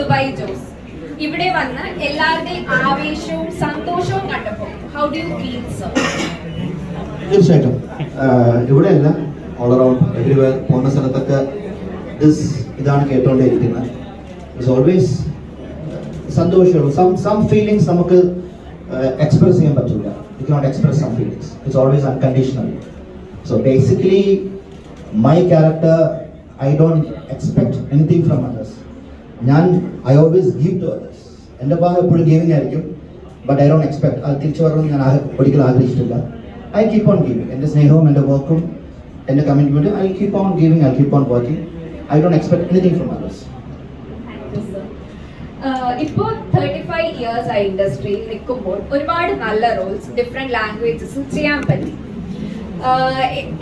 Dubai Jose. ഇവിടെ വന്ന് എല്ലാവരുടെയും ആവേശവും സന്തോഷവും കണ്ടപ്പോൾ how do you feel sir തീർച്ചയായിട്ടും. ഇവിടെ ഇവിടെയല്ല ഓൾ അറൗണ്ട് എവരിവെയർ പോകുന്ന സ്ഥലത്തൊക്കെ ദിസ് ഇതാണ് കേട്ടോണ്ടേയിരിക്കുന്നത് ഇറ്റ്സ് ഓൾവേസ് സന്തോഷമുള്ളൂ. സം സം ഫീലിങ്സ് നമുക്ക് എക്സ്പ്രസ് ചെയ്യാൻ പറ്റില്ല you not express some feelings it's always unconditional so basically my character I don't expect anything from others ഞാൻ I always give to others എന്റെ ഭാഗം എപ്പോഴും ഗീവിംഗ് ആയിരിക്കും. ബട്ട് ഐ ഡോണ്ട് എക്സ്പെക്ട് അത് തിരിച്ചു വരണമെന്ന് ഞാൻ ഒരിക്കലും ആഗ്രഹിച്ചിട്ടില്ല. ഐ കീപ്പ് ഓൺ ഗീവിംഗ് എന്റെ സ്നേഹവും എന്റെ വർക്കും എന്റെ കമ്മിറ്റ്മെന്റും I keep on giving I keep on working I don't expect anything from others ഇപ്പോ തേർട്ടി ഫൈവ് ഇയേഴ്സ് ആയി ഇൻഡസ്ട്രിയിൽ നിൽക്കുമ്പോൾ ഒരുപാട് നല്ല റോൾസ് ഡിഫറെന്റ് ലാംഗ്വേജസും ചെയ്യാൻ പറ്റി.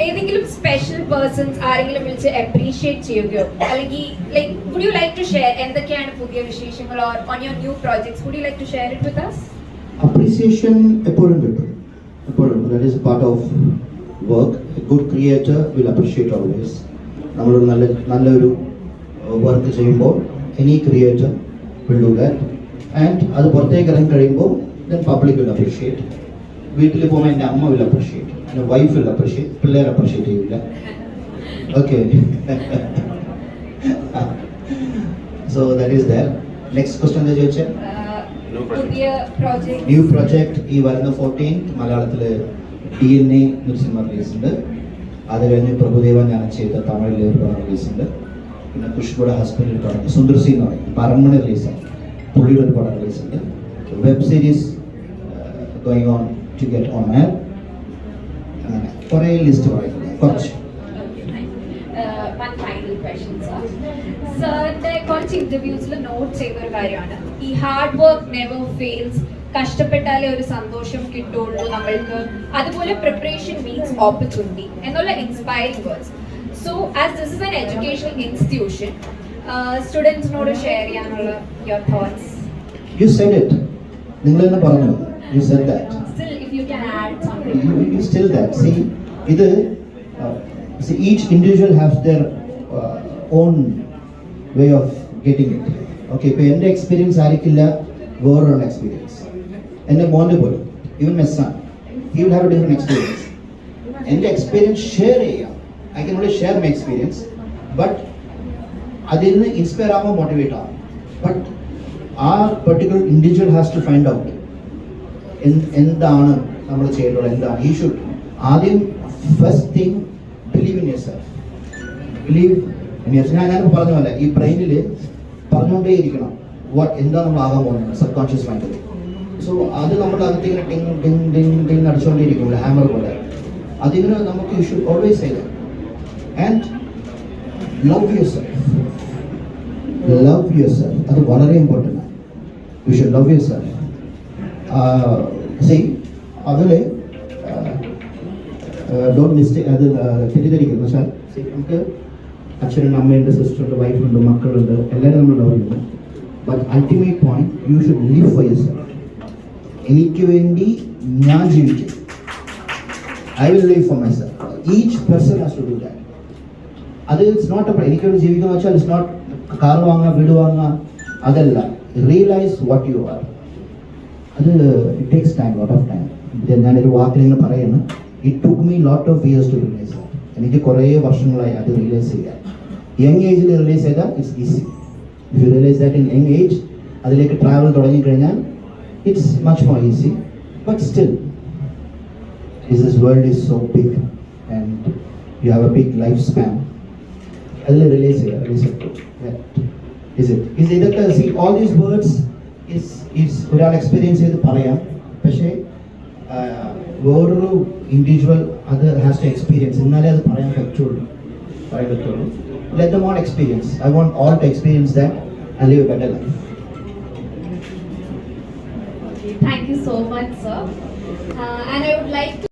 ഏതെങ്കിലും സ്പെഷ്യൽ പേഴ്സൺസ് ആരെങ്കിലും വിളിച്ച് അപ്രീഷിയേറ്റ് ചെയ്യുകയോ അല്ലെങ്കിൽ like would you like to share എന്തൊക്കെയാണ് പുതിയ വിശേഷങ്ങൾ or on your new projects would you like to share it with us appreciation എപ്പോഴും കിട്ടും. എപ്പോഴും. That is part of work good creator will appreciate always നമ്മളൊരു നല്ല നല്ലൊരു വർക്ക് ചെയ്യുമ്പോൾ any creator will do that and അത് പുറത്തേക്ക് ഇറങ്ങി കഴിയുമ്പോൾ ദെൻ പബ്ലിക് വിൽ അപ്രീഷിയേറ്റ് വീട്ടിൽ പോകുമ്പോൾ എന്റെ അമ്മ വിൽ അപ്രീഷിയേറ്റ് എന്റെ വൈഫ് വിൽ അപ്രീഷിയേറ്റ് പിള്ളേർ അപ്രീഷിയേറ്റ് ചെയ്യില്ല okay so that is the next question എന്താ ചോദിച്ചാൽ ന്യൂ പ്രൊജക്ട് ഈ വരുന്ന ഫോർട്ടീൻ മലയാളത്തിൽ ഡി എൻ എ എന്നൊരു സിനിമ റിലീസ് ഉണ്ട്. അത് കഴിഞ്ഞ് പ്രഭുദേവൻ ഞാൻ ചെയ്ത തമിഴിൽ ഒരു പടം റിലീസ് ഉണ്ട്. പിന്നെ പുഷ്പയുടെ ഹസ്ബൻഡ് പടം സുന്ദർ സി എന്ന് പറയും. പരമണി റിലീസാണ് പുള്ളിയുടെ ഒരു പടം റിലീസ് ഉണ്ട്. Web series going on to get on air അങ്ങനെ കുറേ ലിസ്റ്റ് പറയുന്നത് കുറച്ച്. വൺ ഫൈനൽ ക്വസ്റ്റ്യൻ സർ സാറിന്റെ കുറച്ച് ഇന്റർവ്യൂസിൽ നോട്ട് ചെയ്ത ഒരു കാര്യമാണ്. ഈ ഹാർഡ് വർക്ക് നെവർ ഫെയിൽസ് കഷ്ടപ്പെട്ടാലേ ഒരു സന്തോഷം കിട്ടുള്ളൂ നമ്മൾക്ക്. അതുപോലെ പ്രിപ്പറേഷൻ മീൻസ് ഓപ്പർച്യൂണിറ്റി എന്നുള്ള inspiring words so as this is an educational institution സ്റ്റുഡൻസിനോട് share ചെയ്യാനുള്ള your thoughts you said it നിങ്ങൾ തന്നെ പറഞ്ഞു you said that you, you still that. See, ഇത് uh, see, each individual has their uh, own way of getting it. Okay, ഇപ്പോൾ എന്റെ experience ആയിരിക്കില്ല വേറൊരു experience എന്റെ മോന്റെ പോലും ഇവൻ my son he will have a different experience എന്റെ എക്സ്പീരിയൻസ് ഷെയർ ചെയ്യാം. I can only share my experience but അതിൽ നിന്ന് ഇൻസ്പയർ ആകുമ്പോൾ മോട്ടിവേറ്റ് ആകും ബട്ട് ആ particular individual has to find out എന്താണ് നമ്മൾ ചെയ്യേണ്ടത് എന്താണ്? ഈ ഷുഡ് ആദ്യം first thing believe in yourself believe in your ഞാൻ ഞാൻ പറഞ്ഞ പോലെ ഈ ബ്രെയിനിൽ പറഞ്ഞുകൊണ്ടേ ഇരിക്കണം വാട്ട് എന്താ നമ്മൾ ആകാൻ പോകുന്നത് സബ് കോൺഷ്യസ് മൈൻഡിൽ സോ അത് നമ്മുടെ അകത്ത് ഇങ്ങനെ ടിങ് ടിങ് ടിങ് ടിങ് അടിച്ചുകൊണ്ടിരിക്കും ഹാമർ പോലെ. അതിങ്ങനെ നമുക്ക് യു ഷുഡ് ഓൾവേസ് ചെയ്ത് and love yourself love yourself അത് വളരെ ഇമ്പോർട്ടന്റ് ആണ്. You should love yourself see അതിൽ ഡോണ്ട് മിസ്റ്റേക്ക് അത് തെറ്റിദ്ധരിക്കുന്നു സാർ. നമുക്ക് അച്ഛനുണ്ട് അമ്മയുണ്ട് സിസ്റ്ററുണ്ട് വൈഫുണ്ട് മക്കളുണ്ട് എല്ലാവരും നമ്മൾ ലവ് ചെയ്യുന്നു but ultimate point you should live for your എനിക്ക് വേണ്ടി ഞാൻ ജീവിക്കും. I will live for myself each person has to do that അത് ഇറ്റ്സ് നോട്ട് അപ്പ് എനിക്ക് വേണ്ടി ജീവിക്കുക വെച്ചാൽ ഇറ്റ്സ് നോട്ട് കാർ വാങ്ങുക വീട് വാങ്ങുക അതല്ല. റിയലൈസ് വാട്ട് യു ആർ അത് it takes time lot of time ഞാനൊരു വാക്കിലിങ്ങനെ പറയുന്നു. It took me lot of years to realise എനിക്ക് കുറേ വർഷങ്ങളായി അത് റിയലൈസ് ചെയ്യാം. യങ് ഏജിൽ റിയലൈസ് ചെയ്താൽ it's easy if you realise that in young age അതിലേക്ക് ട്രാവൽ തുടങ്ങിക്കഴിഞ്ഞാൽ it's much more easy but still this world is so big and you have a big life span അതിൽ realise ചെയ്യുക release ഇതൊക്കെ see all these words is is ഒരാൾ experience ചെയ്ത് പറയാം. വേറൊരു individual അത് ഹാസ് ടു എക്സ്പീരിയൻസ് എന്നാലേ അത് പറയാൻ പറ്റുള്ളൂ. പറയാൻ പറ്റുള്ളൂ let them on experience I want all to experience that and live a better life Thank you so much, sir. Uh, and I would like to